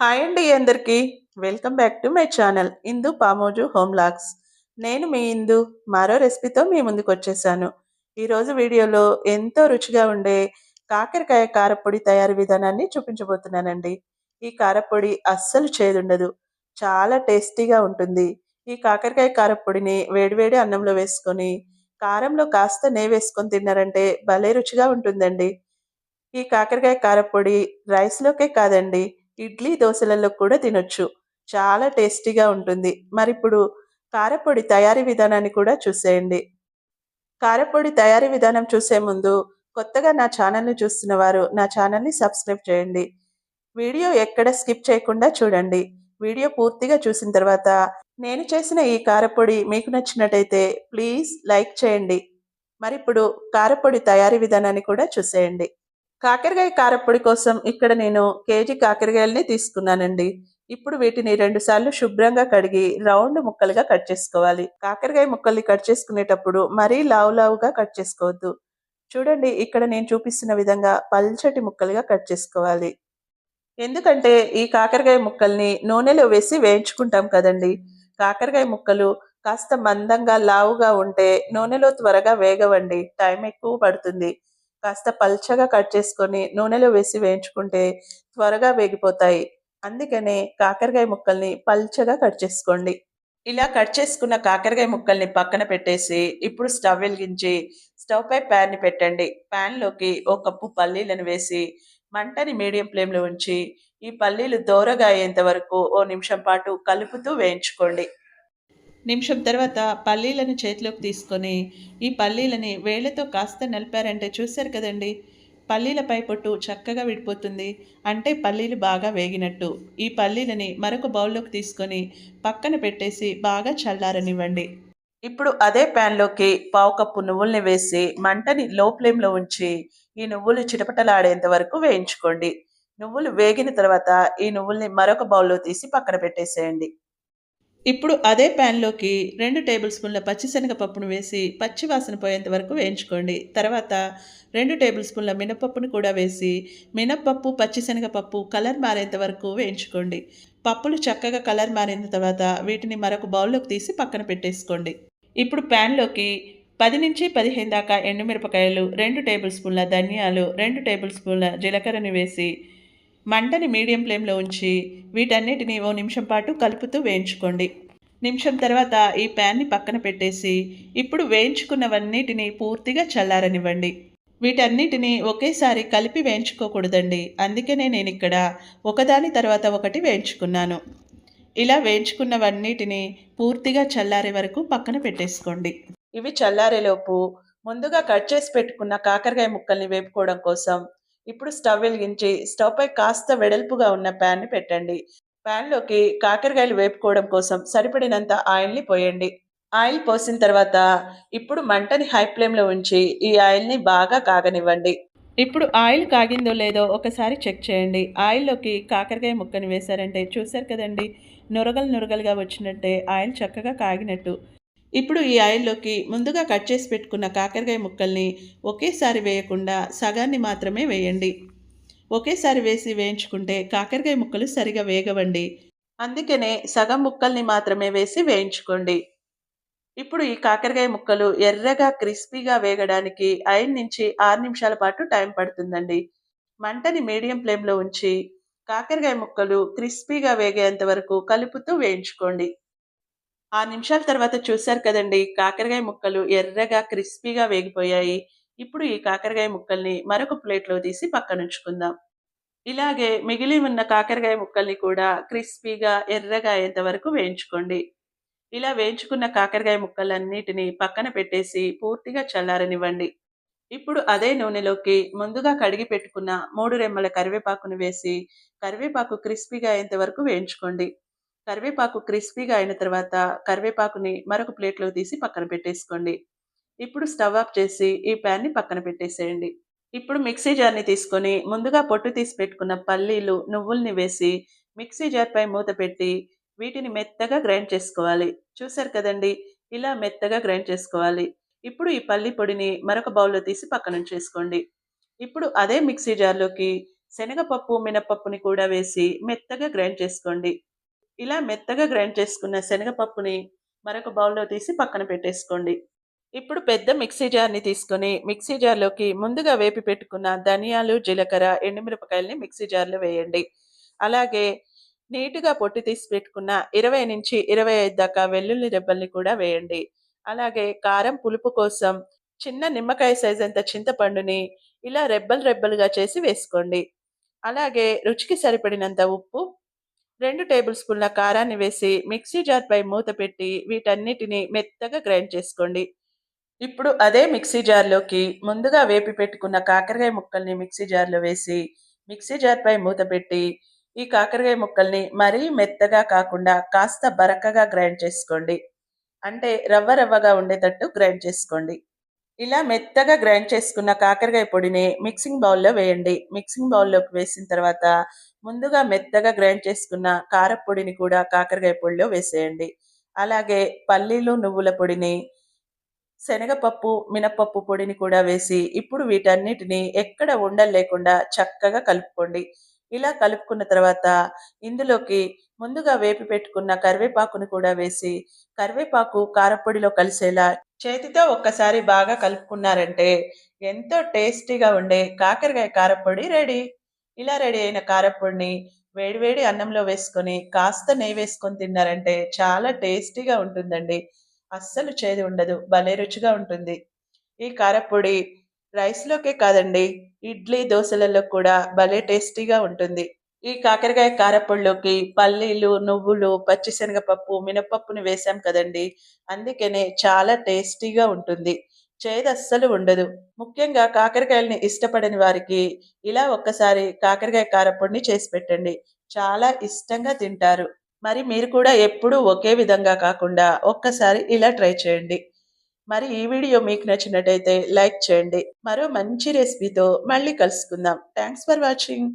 Hi అండి అందరికీ. Welcome back to my channel. Indu Pamoju home vlogs నేను మీ ఇందు మరో రెసిపీతో మీ ముందుకు వచ్చేసాను. ఈరోజు వీడియోలో ఎంతో రుచిగా ఉండే కాకరకాయ కారపొడి తయారీ విధానాన్ని చూపించబోతున్నానండి. ఈ కారపొడి అస్సలు చేదుండదు. చాలా టేస్టీగా ఉంటుంది. ఈ కాకరకాయ కారపొడిని వేడివేడి అన్నంలో వేసుకొని కారంలో కాస్త నెయ్యి వేసుకొని తిన్నారంటే భలే రుచిగా ఉంటుందండి. ఈ కాకరకాయ కారపొడి రైస్లోకే కాదండి ఇడ్లీ దోశలలో కూడా తినొచ్చు. చాలా టేస్టీగా ఉంటుంది. మరి ఇప్పుడు కారపొడి తయారీ విధానాన్ని కూడా చూసేయండి. కారపొడి తయారీ విధానం చూసే ముందు కొత్తగా నా ఛానల్ని చూస్తున్న వారు నా ఛానల్ని సబ్స్క్రైబ్ చేయండి. వీడియో ఎక్కడ స్కిప్ చేయకుండా చూడండి. వీడియో పూర్తిగా చూసిన తర్వాత నేను చేసిన ఈ కారపొడి మీకు నచ్చినట్టయితే ప్లీజ్ లైక్ చేయండి. మరి ఇప్పుడు కారపొడి తయారీ విధానాన్ని కూడా చూసేయండి. కాకరకాయ కారపొడి కోసం ఇక్కడ నేను కేజీ కాకరకాయలని తీసుకున్నానండి. ఇప్పుడు వీటిని రెండు సార్లు శుభ్రంగా కడిగి రౌండ్ ముక్కలుగా కట్ చేసుకోవాలి. కాకరకాయ ముక్కల్ని కట్ చేసుకునేటప్పుడు మరీ లావు లావుగా కట్ చేసుకోవద్దు. చూడండి ఇక్కడ నేను చూపిస్తున్న విధంగా పల్చటి ముక్కలుగా కట్ చేసుకోవాలి. ఎందుకంటే ఈ కాకరకాయ ముక్కల్ని నూనెలో వేసి వేయించుకుంటాం కదండి. కాకరకాయ ముక్కలు కాస్త మందంగా లావుగా ఉంటే నూనెలో త్వరగా వేగవండి. టైం ఎక్కువ పడుతుంది. కాస్త పల్చగా కట్ చేసుకొని నూనెలో వేసి వేయించుకుంటే త్వరగా వేగిపోతాయి. అందుకనే కాకరకాయ ముక్కల్ని పల్చగా కట్ చేసుకోండి. ఇలా కట్ చేసుకున్న కాకరకాయ ముక్కల్ని పక్కన పెట్టేసి ఇప్పుడు స్టవ్ వెలిగించి స్టవ్ పై ప్యాన్ని పెట్టండి. ప్యాన్లోకి ఓ కప్పు పల్లీలను వేసి మంటని మీడియం ఫ్లేమ్లో ఉంచి ఈ పల్లీలు దోరగా అయ్యేంత వరకు ఓ నిమిషం పాటు కలుపుతూ వేయించుకోండి. నిమిషం తర్వాత పల్లీలను చేతిలోకి తీసుకొని ఈ పల్లీలని వేళ్ళతో కాస్త నలిపారంటే చూశారు కదండి? పల్లీలపై పొట్టు చక్కగా విడిపోతుంది. అంటే పల్లీలు బాగా వేగినట్టు. ఈ పల్లీలని మరొక బౌల్లోకి తీసుకొని పక్కన పెట్టేసి బాగా చల్లారనివ్వండి. ఇప్పుడు అదే ప్యాన్లోకి పావు కప్పు నువ్వుల్ని వేసి మంటని లో ఫ్లేమ్లో ఉంచి ఈ నువ్వులు చిటపటలాడేంత వరకు వేయించుకోండి. నువ్వులు వేగిన తర్వాత ఈ నువ్వుల్ని మరొక బౌల్లో తీసి పక్కన పెట్టేసేయండి. ఇప్పుడు అదే ప్యాన్లోకి రెండు టేబుల్ స్పూన్ల పచ్చిశనగపప్పును వేసి పచ్చి వాసన పోయేంత వరకు వేయించుకోండి. తర్వాత రెండు టేబుల్ స్పూన్ల మినపప్పును కూడా వేసి మినప్పప్పు పచ్చిశనగపప్పు కలర్ మారేంత వరకు వేయించుకోండి. పప్పులు చక్కగా కలర్ మారిన తర్వాత వీటిని మరొక బౌల్లోకి తీసి పక్కన పెట్టేసుకోండి. ఇప్పుడు ప్యాన్లోకి పది నుంచి పదిహేను దాకా ఎండుమిరపకాయలు రెండు టేబుల్ స్పూన్ల ధనియాలు రెండు టేబుల్ స్పూన్ల జీలకర్రని వేసి మంటని మీడియం ఫ్లేమ్లో ఉంచి వీటన్నిటిని ఓ నిమిషం పాటు కలుపుతూ వేయించుకోండి. నిమిషం తర్వాత ఈ ప్యాన్ని పక్కన పెట్టేసి ఇప్పుడు వేయించుకున్నవన్నిటిని పూర్తిగా చల్లారనివ్వండి. వీటన్నిటిని ఒకేసారి కలిపి వేయించుకోకూడదండి. అందుకనే నేను ఇక్కడ ఒకదాని తర్వాత ఒకటి వేయించుకున్నాను. ఇలా వేయించుకున్నవన్నిటిని పూర్తిగా చల్లారే వరకు పక్కన పెట్టేసుకోండి. ఇవి చల్లారేలోపు ముందుగా కట్ చేసి పెట్టుకున్న కాకరకాయ ముక్కల్ని వేపుకోవడం కోసం ఇప్పుడు స్టవ్ వెలిగించి స్టవ్ పై కాస్త వెడల్పుగా ఉన్న ప్యాన్ని పెట్టండి. ప్యాన్లోకి కాకరకాయలు వేపుకోవడం కోసం సరిపడినంత ఆయిల్ని పోయండి. ఆయిల్ పోసిన తర్వాత ఇప్పుడు మంటని హై ఫ్లేమ్లో ఉంచి ఈ ఆయిల్ని బాగా కాగనివ్వండి. ఇప్పుడు ఆయిల్ కాగిందో లేదో ఒకసారి చెక్ చేయండి. ఆయిల్లోకి కాకరకాయ ముక్కని వేశారంటే చూశారు కదండి నురగలు నురగలుగా వచ్చినట్టే ఆయిల్ చక్కగా కాగినట్టు. ఇప్పుడు ఈ ఆయిల్లోకి ముందుగా కట్ చేసి పెట్టుకున్న కాకరకాయ ముక్కల్ని ఒకేసారి వేయకుండా సగాన్ని మాత్రమే వేయండి. ఒకేసారి వేసి వేయించుకుంటే కాకరకాయ ముక్కలు సరిగా వేగవండి. అందుకనే సగం ముక్కల్ని మాత్రమే వేసి వేయించుకోండి. ఇప్పుడు ఈ కాకరకాయ ముక్కలు ఎర్రగా క్రిస్పీగా వేగడానికి ఐదు నుంచి ఆరు నిమిషాల పాటు టైం పడుతుందండి. మంటని మీడియం ఫ్లేమ్లో ఉంచి కాకరకాయ ముక్కలు క్రిస్పీగా వేగేంత వరకు కలుపుతూ వేయించుకోండి. ఆ నిమిషాల తర్వాత చూశారు కదండి కాకరకాయ ముక్కలు ఎర్రగా క్రిస్పీగా వేగిపోయాయి. ఇప్పుడు ఈ కాకరకాయ ముక్కల్ని మరొక ప్లేట్లో తీసి పక్కన ఉంచుకుందాం. ఇలాగే మిగిలి ఉన్న కాకరకాయ ముక్కల్ని కూడా క్రిస్పీగా ఎర్రగా అయ్యేంత వరకు వేయించుకోండి. ఇలా వేయించుకున్న కాకరకాయ ముక్కలన్నిటిని పక్కన పెట్టేసి పూర్తిగా చల్లారనివ్వండి. ఇప్పుడు అదే నూనెలోకి ముందుగా కడిగి పెట్టుకున్న మూడు రెమ్మల కరివేపాకును వేసి కరివేపాకు క్రిస్పీగా అయ్యేంత వరకు వేయించుకోండి. కరివేపాకు క్రిస్పీగా అయిన తర్వాత కరివేపాకుని మరొక ప్లేట్లో తీసి పక్కన పెట్టేసుకోండి. ఇప్పుడు స్టవ్ ఆఫ్ చేసి ఈ ప్యాన్ని పక్కన పెట్టేసేయండి. ఇప్పుడు మిక్సీ జార్ని తీసుకొని ముందుగా పొట్టు తీసి పెట్టుకున్న పల్లీలు నువ్వుల్ని వేసి మిక్సీ జార్ పై మూత పెట్టి వీటిని మెత్తగా గ్రైండ్ చేసుకోవాలి. చూశారు కదండి? ఇలా మెత్తగా గ్రైండ్ చేసుకోవాలి. ఇప్పుడు ఈ పల్లి పొడిని మరొక బౌల్లో తీసి పక్కన చేసుకోండి ఇప్పుడు అదే మిక్సీ జార్లోకి శనగపప్పు మినపప్పుని కూడా వేసి మెత్తగా గ్రైండ్ చేసుకోండి. ఇలా మెత్తగా గ్రైండ్ చేసుకున్న శనగపప్పుని మరొక బౌల్లో తీసి పక్కన పెట్టేసుకోండి. ఇప్పుడు పెద్ద మిక్సీ జార్ని తీసుకొని మిక్సీ జార్లోకి ముందుగా వేపి పెట్టుకున్న ధనియాలు జీలకర్ర ఎండుమిరపకాయల్ని మిక్సీ జార్లో వేయండి. అలాగే నీటుగా పొట్టి తీసి పెట్టుకున్న ఇరవై నుంచి ఇరవై ఐదు దాకా వెల్లుల్లి రెబ్బల్ని కూడా వేయండి. అలాగే కారం పులుపు కోసం చిన్న నిమ్మకాయ సైజ్ అంత చింతపండుని ఇలా రెబ్బలు రెబ్బలుగా చేసి వేసుకోండి. అలాగే రుచికి సరిపడినంత ఉప్పు రెండు టేబుల్ స్పూన్ల కారాన్ని వేసి మిక్సీ జార్పై మూత పెట్టి వీటన్నిటిని మెత్తగా గ్రైండ్ చేసుకోండి. ఇప్పుడు అదే మిక్సీ జార్లోకి ముందుగా వేపి పెట్టుకున్న కాకరకాయ ముక్కల్ని మిక్సీ జార్లో వేసి మిక్సీ జార్పై మూత పెట్టి ఈ కాకరకాయ ముక్కల్ని మరీ మెత్తగా కాకుండా కాస్త బరకగా గ్రైండ్ చేసుకోండి. అంటే రవ్వ రవ్వగా ఉండేటట్టు గ్రైండ్ చేసుకోండి. ఇలా మెత్తగా గ్రైండ్ చేసుకున్న కాకరకాయ పొడిని మిక్సింగ్ బౌల్లో వేయండి. మిక్సింగ్ బౌల్లోకి వేసిన తర్వాత ముందుగా మెత్తగా గ్రైండ్ చేసుకున్న కారపొడిని కూడా కాకరకాయ పొడిలో వేసేయండి. అలాగే పల్లీలు నువ్వుల పొడిని శనగపప్పు మినపప్పు పొడిని కూడా వేసి ఇప్పుడు వీటన్నిటిని ఎక్కడ ఉండలేకుండా చక్కగా కలుపుకోండి. ఇలా కలుపుకున్న తర్వాత ఇందులోకి ముందుగా వేపి పెట్టుకున్న కరివేపాకుని కూడా వేసి కరివేపాకు కారపొడిలో కలిసేలా చేతితో ఒక్కసారి బాగా కలుపుకున్నారంటే ఎంతో టేస్టీగా ఉండే కాకరకాయ కారపొడి రెడీ. ఇలా రెడీ అయిన కారపొడిని వేడివేడి అన్నంలో వేసుకొని కాస్త నెయ్యి వేసుకొని తిన్నారంటే చాలా టేస్టీగా ఉంటుందండి. అస్సలు చేదు ఉండదు భలే రుచిగా ఉంటుంది. ఈ కారపొడి రైస్లోకే కాదండి ఇడ్లీ దోశలలో కూడా భలే టేస్టీగా ఉంటుంది. ఈ కాకరకాయ కారపొడిలోకి పల్లీలు నువ్వులు పచ్చిశనగపప్పు మినపప్పుని వేసాం కదండి. అందుకనే చాలా టేస్టీగా ఉంటుంది. చేదు అస్సలు ఉండదు. ముఖ్యంగా కాకరకాయలని ఇష్టపడని వారికి ఇలా ఒక్కసారి కాకరకాయ కారపొడిని చేసి పెట్టండి. చాలా ఇష్టంగా తింటారు. మరి మీరు కూడా ఎప్పుడూ ఒకే విధంగా కాకుండా ఒక్కసారి ఇలా ట్రై చేయండి. మరి ఈ వీడియో మీకు నచ్చినట్టయితే లైక్ చేయండి. మరో మంచి రెసిపీతో మళ్ళీ కలుసుకుందాం. Thanks for watching.